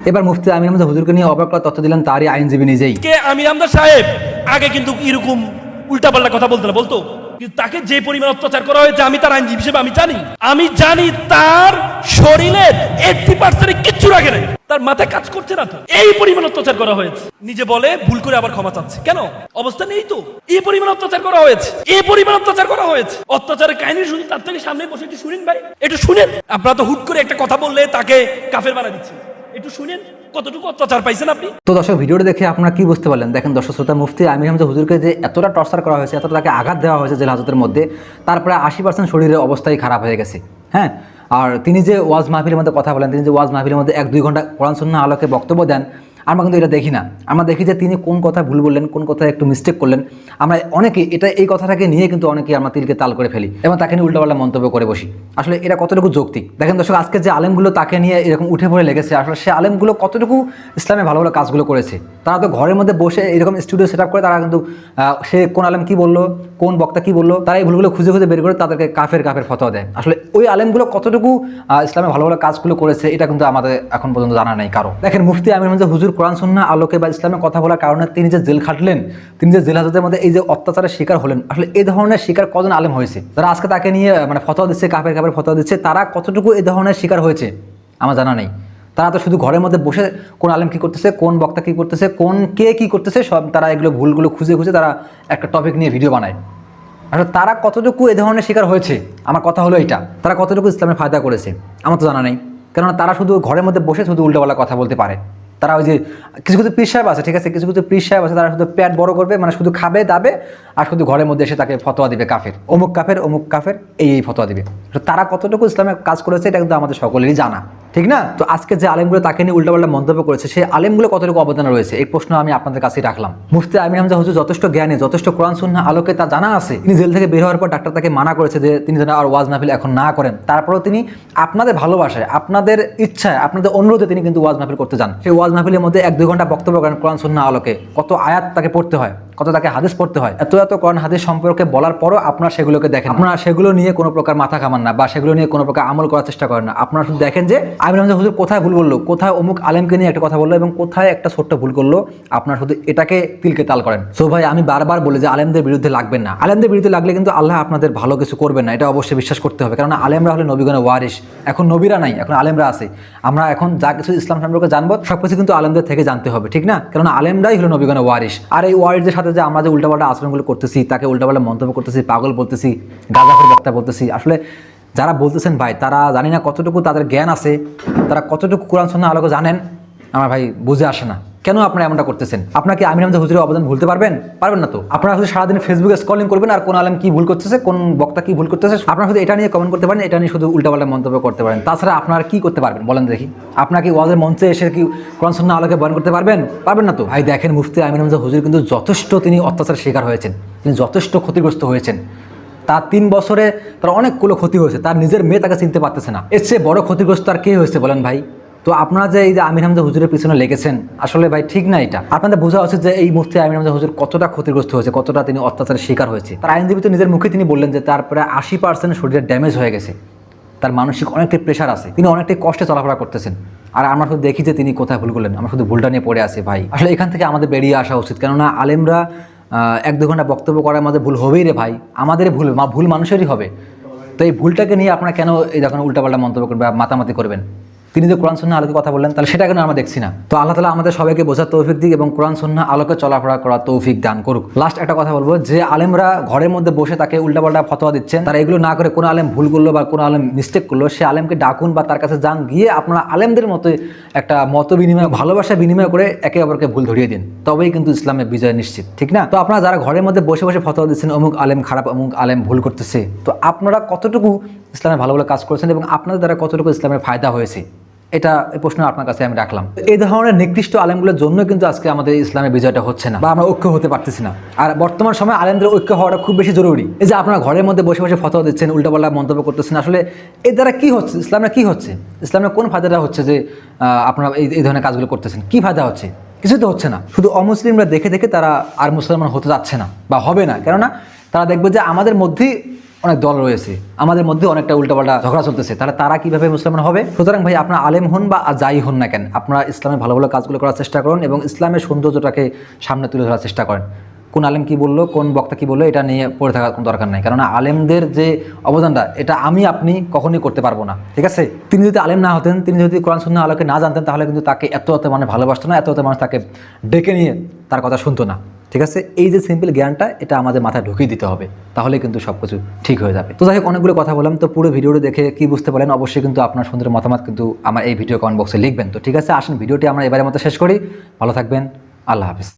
এবার মুফতি আমির আহমদ হুজুরকে নিয়ে অবাক করার তথ্য দিলেন তারই আইনজীবী নিজেই। কে আমি আমদার সাহেব? আগে কিন্তু এরকম উল্টাপাল্টা কথা বলতো বলতো? তাকে যে পরিমাণ অত্যাচার করা হয়েছে, আমি তার আইনজীবী হিসেবে আমি জানি। আমি জানি তার শরীরের এইটটি পার্সেন্ট কিচ্ছু রাখে নাই। তার মাথায় কাজ করছে না তো। এই পরিমাণ অত্যাচার করা হয়েছে। নিজে বলে ভুল করে আবার ক্ষমা চাচ্ছে। কেন? অবস্থা নেই তো। এই পরিমাণ অত্যাচার করা হয়েছে। এই পরিমাণ অত্যাচার করা হয়েছে। অত্যাচারের কাহিনী শুনি, তার থেকে সামনে বসে একটু শুনেন ভাই। একটু শুনেন। আপনারা তো হুট করে একটা কথা বললে তাকে কাফের বানা দিচ্ছেন। একটু শুনেন কতটুকু অত্যাচার পাইছেন আপনি? তো দর্শক, ভিডিওটা দেখে আপনারা কি বুঝতে পারলেন? দেখেন দর্শক, শ্রোতা মুফতি আমির হামজা হুজুরকে যে এতটা টর্চার করা হয়েছে, এতটা তাকে আঘাত দেওয়া হয়েছে জেল হাজতের মধ্যে তারপরে আশি পার্সেন্ট শরীরের অবস্থাই খারাপ হয়ে গেছে। হ্যাঁ? আর তিনি যে ওয়াজ মাহফিলের মধ্যে কথা বলেন, তিনি যে ওয়াজ মাহফিলের মধ্যে এক দুই ঘণ্টা কোরআন শূন্য আলোকে বক্তব্য দেন আমরা কিন্তু এটা দেখি না। আমরা দেখি যে তিনি কোন কথা ভুল বললেন, কোন কথায় একটু মিস্টেক করলেন। আমরা অনেকে এটা, এই কথাটাকে নিয়ে কিন্তু অনেকে আমরা তিলকে তাল করে ফেলি এবং তাকে নিয়ে উল্টাপাল্টা মন্তব্য করে বসি। আসলে এটা কতটুকু যৌক্তিক? দেখেন দর্শক আজকে যে আলেমগুলো তাকে নিয়ে এরকম উঠে পড়ে লেগেছে, আসলে সে আলেমগুলো কতটুকু ইসলামে ভালো ভালো কাজগুলো করেছে? তারা তো ঘরের মধ্যে বসে এরকম স্টুডিও সেট করে তারা কিন্তু সে কোন আলেম কি বলল, কোন বক্তা কি বলল, তারা এই ভুলগুলো খুঁজে খুঁজে বের করে তাদেরকে কাফের কাফের ফতোয়া দেয়। আসলে ওই আলেমগুলো কতটুকু ইসলামে ভালো ভালো কাজগুলো করেছে, এটা কিন্তু আমাদের এখন পর্যন্ত জানা নেই কারও। দেখেন মুফতি আমির হুজুর কোরআন সুন্না আলোকে বা ইসলামের কথা বলার কারণে তিনি যে জেল খাটলেন, তিনি যে জেল হাজতের মধ্যে এই যে অত্যাচারের শিকার হলেন, আসলে এই ধরনের শিকার কজন আলেম হয়েছে? যারা আজকে তাকে নিয়ে মানে ফতোয়া দিচ্ছে কাপের কাপের ফতোয়া দিচ্ছে, তারা কতটুকু এই ধরনের শিকার হয়েছে? আমার জানা নেই। তারা তো শুধু ঘরের মধ্যে বসে কোন আলেম কী করতেছে, কোন বক্তা কী করতেছে, কোন কে কী করতেছে, সব তারা এগুলো ভুলগুলো খুঁজে খুঁজে তারা একটা টপিক নিয়ে ভিডিও বানায়। আসলে তারা কতটুকু এ ধরনের শিকার হয়েছে? আমার কথা হলো এটা তারা কতটুকু ইসলামের ফায়দা করেছে? আমার তো জানা নেই। কেননা তারা শুধু ঘরের মধ্যে বসে শুধু উল্টোপাল্টা কথা বলতে পারে। তারা ওই যে কিছু কিছু সাহেব আছে, ঠিক আছে? কিছু কিছু পীর সাহেব আছে, তারা শুধু প্যাট বড় করবে মানে শুধু খাবে, দাবে, আর শুধু ঘরের মধ্যে এসে তাকে ফতোয়া দিবে কাফের। অমুক কাফের অমুক কাফের, এই এই ফতোয়া দিবে। তারা কতটুকু ইসলামে কাজ করেছে, এটা কিন্তু আমাদের সকলেরই জানা। ঠিক না? তো আজকে যে আলেমগুলো তাকে নিয়ে উল্টাপাল্টা মন্তব্য করেছে, সেই আলেমগুলো কতটুকু অবদান রয়েছে? এই প্রশ্ন আমি আপনাদের কাছেই রাখলাম। মুফতি আমির হামজা হুজুর যথেষ্ট জ্ঞানী, যথেষ্ট কোরআন সুন্না আলোকে তা জানা আছে। তিনি জেল থেকে বের হওয়ার পর ডাক্তার তাকে মানা করেছে যে তিনি যেন আর ওয়াজ মাহফিল এখন না করেন। তারপরেও তিনি আপনাদের ভালোবাসায়, আপনাদের ইচ্ছায়, আপনাদের অনুরোধে তিনি কিন্তু ওয়াজ মাহফিল করতে যান। সেই ওয়াজ মাহফিলের মধ্যে এক দুই ঘণ্টা বক্তব্য করেন কোরআন সুন্না আলোকে। কত আয়াত তাকে পড়তে হয়। কত তাকে হাদিস পড়তে হয়। এত এত কোরআন হাদিস সম্পর্কে বলার পরও আপনার সেগুলোকে দেখেন আপনারা সেগুলো নিয়ে কোনো প্রকার মাথা কামান না বা সেগুলো নিয়ে কোনো প্রকার আমল করার চেষ্টা করেন না। আপনারা শুধু দেখেন যে আমির হামজা হুজুর কোথায় ভুল বলল কোথায় অমুক আলেমকে নিয়ে একটা কথা বলল এবং কোথায় একটা ছোট্ট ভুল করল? আপনারা শুধু এটাকে তিলকে তাল করেন। সো ভাই, আমি বারবার বলি যে, আলেমদের বিরুদ্ধে লাগবেন না। আলেমদের বিরুদ্ধে লাগলে কিন্তু আল্লাহ আপনাদের ভালো কিছু করবেন না। এটা অবশ্যই বিশ্বাস করতে হবে। কারণ আলেমরা হলে নবীগণের ওয়ারিস এখন নবীরা নাই, এখন আলেমরা আছে। আমরা এখন যা কিছু ইসলাম সম্পর্কে জানব সব কিছু কিন্তু আলেমদের থেকে জানতে হবে, ঠিক না? কারণ আলেমরাই হলো নবীগণের ওয়ারিস আর এই ওয়ারিসদের সাথে যে আমরা যে উল্টাপাল্টা আচরণগুলো করতেছি, তাকে উল্টাপাল্টা মন্তব্য করতেছি, পাগল বলতেছি গাঁজাফের বক্তা বলতেছি, আসলে যারা বলতেছেন ভাই, তারা জানি না কতটুকু তাদের জ্ঞান আছে, তারা কতটুকু কোরআন সন্না আলোকে জানেন, আমার ভাই বুঝে আসে না। কেন আপনারা এমনটা করতেছেন? আপনাকে আমির আহমদ হুজুরের অবদান ভুলতে পারবেন? পারবেন না তো। আপনারা শুধু সারাদিন ফেসবুকে স্কলিং করবেন আর কোন আলেম কি ভুল করতেছে, কোন বক্তা কি ভুল করতেছে, আপনারা শুধু এটা নিয়ে কমেন্ট করতে পারেন, এটা নিয়ে শুধু উল্টাপাল্টা মন্তব্য করতে পারেন। তাছাড়া আপনারা কি করতে পারবেন? বলেন দেখি। আপনাকে ওয়াজের মঞ্চে এসে কি কোরআন সন্না আলোকে বয়ান করতে পারবেন? পারবেন না তো? ভাই, দেখেন মুফতি আমির আহমদ হুজুর কিন্তু যথেষ্ট তিনি অত্যাচার শিকার হয়েছেন। তিনি যথেষ্ট ক্ষতিগ্রস্ত হয়েছেন। তার তিন বছরে তার অনেকগুলো ক্ষতি হয়েছে। তার নিজের মেয়ে তাকে চিনতে পারতেছে না। এর চেয়ে বড় ক্ষতিগ্রস্ত আর কে হয়েছে বলেন ভাই? তো আপনারা যে এই যে আমির হামজা হুজুরের পিছনে লেগেছেন, আসলে ভাই ঠিক না এটা। আপনাদের বোঝা উচিত যে এই মুফতি আমির হামজা হুজুর কতটা ক্ষতিগ্রস্ত হয়েছে, কতটা তিনি অত্যাচারের শিকার হয়েছে। তার আইনজীবী তো নিজের মুখে তিনি বললেন যে তার প্রায় আশি পার্সেন্ট শরীরের ড্যামেজ হয়ে গেছে। তার মানসিক অনেকটাই প্রেশার আছে। তিনি অনেকটাই কষ্টে চলাফেরা করতেছেন। আর আমরা শুধু দেখি যে তিনি কোথায় ভুল করলেন। আমরা শুধু ভুলটা নিয়ে পড়ে আছি ভাই। আসলে এখান থেকে আমাদের বেরিয়ে আসা উচিত। কেননা আলেমরা এক দু ঘণ্টা বক্তব্য করার মধ্যে ভুল হবেই রে ভাই। আমাদের ভুল, মা ভুল মানুষেরই হবে। তো এই ভুলটাকে নিয়ে আপনারা কেন এই যখন উল্টাপাল্টা মন্তব্য করবেন বা মাতামাতি করবেন? তিনি যে কোরআন সন্না আলোকে কথা বললেন, তাহলে সেটা কেন আমরা দেখছি না। তো আল্লাহ তালা আমাদের সবাইকে বোঝার তৌফিক দিক এবং কোরআন সন্না আলোকে চলাফেরা করার তৌফিক দান করুক। লাস্ট একটা কথা বলব, যে আলেমরা ঘরের মধ্যে বসে তাকে উল্টাপাল্টা ফতোয়া দিচ্ছেন, তারা এগুলো না করে কোনো আলেম ভুল করল বা কোনো আলেম মিস্টেক করল, সে আলেমকে ডাকুন বা তার কাছে যান, গিয়ে আপনারা আলেমদের মতো একটা মত বিনিময়, ভালোবাসা বিনিময় করে একে অপরকে ভুল ধরিয়ে দিন। তবেই কিন্তু ইসলামের বিজয় নিশ্চিত, ঠিক না? তো আপনারা যারা ঘরের মধ্যে বসে বসে ফতোয়া দিচ্ছেন, অমুক আলেম খারাপ, অমুক আলেম ভুল করতেছে, তো আপনারা কতটুকু ইসলামের ভালো ভালো কাজ করেছেন এবং আপনাদের দ্বারা কতটুকু ইসলামের ফায়দা হয়েছে? এটা প্রশ্ন আপনার কাছে আমি রাখলাম। এই ধরনের নিকৃষ্ট আলেমগুলোর জন্য কিন্তু আজকে আমাদের ইসলামের বিজয়টা হচ্ছে না বা আমরা ঐক্য হতে পারতেছি না। আর বর্তমান সময় আলেমদের ঐক্য হওয়াটা খুব বেশি জরুরি। এই যে আপনারা ঘরের মধ্যে বসে বসে ফতোয়া দিচ্ছেন, উল্টাপাল্টা মন্তব্য করতেছেন, আসলে এর দ্বারা কি হচ্ছে ইসলামের কী হচ্ছে? ইসলামের কোন ফায়দাটা হচ্ছে যে আপনারা এই এই ধরনের কাজগুলো করতেছেন? কি ফায়দা হচ্ছে? কিছু তো হচ্ছে না। শুধু অমুসলিমরা দেখে দেখে তারা আর মুসলমান হতে যাচ্ছে না বা হবে না। কেননা তারা দেখবে যে আমাদের মধ্যেই অনেক দল রয়েছে। আমাদের মধ্যে অনেকটা উল্টাপাল্টা ঝগড়া চলতেছে। তাহলে তারা কীভাবে মুসলমান হবে? সুতরাং ভাই, আপনার আলেম হন বা যাই হন না কেন, আপনারা ইসলামের ভালো ভালো কাজগুলো করার চেষ্টা করুন এবং ইসলামের সৌন্দর্যটাকে সামনে তুলে ধরার চেষ্টা করেন। কোন আলেম কি বলল, কোন বক্তা কি বলল, এটা নিয়ে পড়ে থাকার কোনো দরকার নাই। কারণ আলেমদের যে অবদানটা, এটা আমি, আপনি কখনোই করতে পারব না। ঠিক আছে? তিনি যদি আলেম না হতেন, তিনি যদি কোরআন শূন্য আলোকে না জানতেন, তাহলে কিন্তু তাকে এত এত মানে ভালোবাসতো না, এত এত মানুষ তাকে ডেকে নিয়ে তার কথা শুনতো না। ঠিক আছে? এই যে সিম্পল জ্ঞানটা, এটা আমাদের মাথায় ঢুকিয়ে দিতে হবে। তাহলে কিন্তু সব কিছু ঠিক হয়ে যাবে। তো যাই হোক, অনেকগুলো কথা বললাম। তো পুরো ভিডিওটি দেখে কি বুঝতে পারেন অবশ্যই কিন্তু আপনার সুন্দর মতামত কিন্তু আমার এই ভিডিও কমেন্ট বক্সে লিখবেন। তো ঠিক আছে? আসুন, ভিডিওটি আমরা এবারের মতো শেষ করি। ভালো থাকবেন। আল্লাহ হাফিজ।